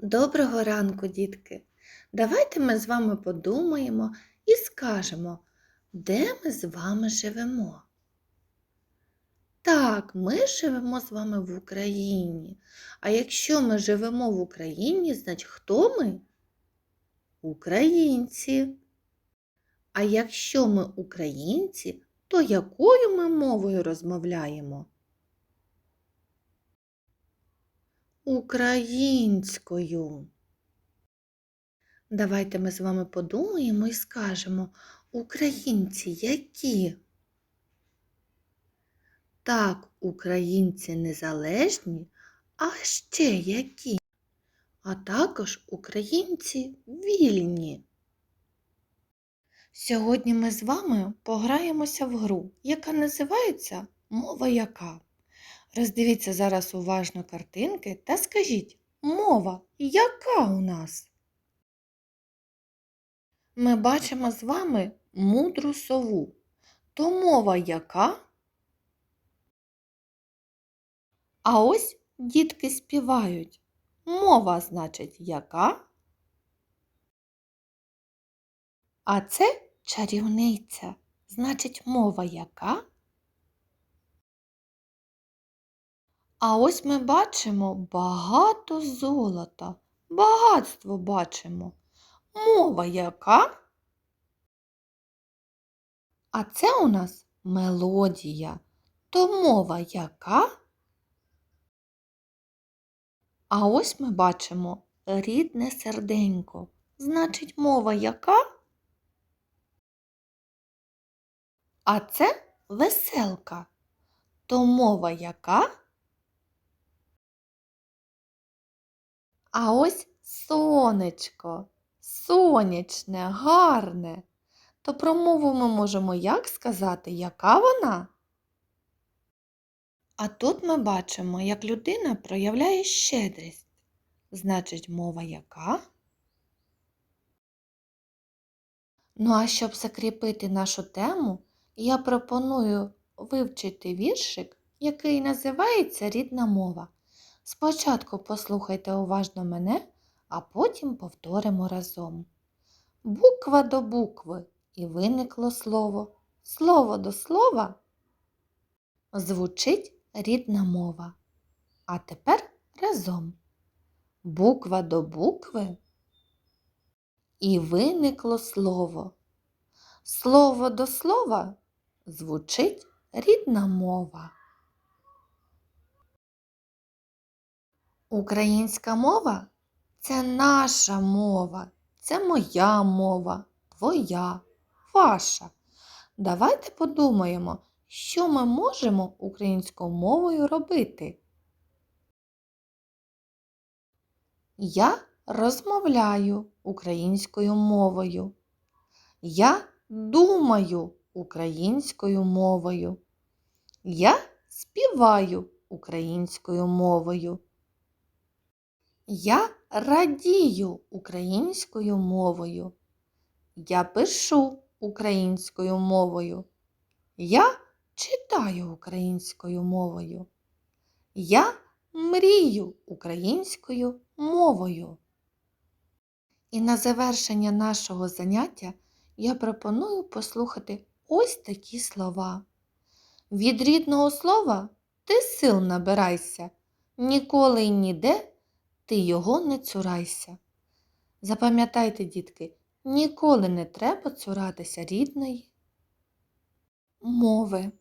Доброго ранку, дітки! Давайте ми з вами подумаємо і скажемо, де ми з вами живемо. Так, ми живемо з вами в Україні. А якщо ми живемо в Україні, значить хто ми? Українці. А якщо ми українці, то якою ми мовою розмовляємо? Українською. Давайте ми з вами подумаємо і скажемо, українці які? Так, українці незалежні, а ще які? А також українці вільні. Сьогодні ми з вами пограємося в гру, яка називається Мова яка. Роздивіться зараз уважно картинки та скажіть, мова яка у нас? Ми бачимо з вами мудру сову. То мова яка? А ось дітки співають. Мова значить яка? А це чарівниця. Значить, мова яка? А ось ми бачимо багато золота, багатство бачимо. Мова яка? А це у нас мелодія. То мова яка? А ось ми бачимо рідне серденько. Значить, мова яка? А це веселка. То мова яка? А ось сонечко, сонячне, гарне. То про мову ми можемо як сказати, яка вона? А тут ми бачимо, як людина проявляє щедрість. Значить, мова яка? Ну, а щоб закріпити нашу тему, я пропоную вивчити віршик, який називається Рідна мова. Спочатку послухайте уважно мене, а потім повторимо разом. Буква до букви і виникло слово. Слово до слова звучить рідна мова. А тепер разом. Буква до букви і виникло слово. Слово до слова звучить рідна мова. Українська мова це наша мова, це моя мова, твоя, ваша. Давайте подумаємо, що ми можемо українською мовою робити. Я розмовляю українською мовою. Я думаю українською мовою. Я співаю українською мовою. Я радію українською мовою. Я пишу українською мовою. Я читаю українською мовою. Я мрію українською мовою. І на завершення нашого заняття я пропоную послухати ось такі слова. Від рідного слова ти сил набирайся, ніколи й ніде ти його не цурайся. Запам'ятайте, дітки, ніколи не треба цуратися рідної мови.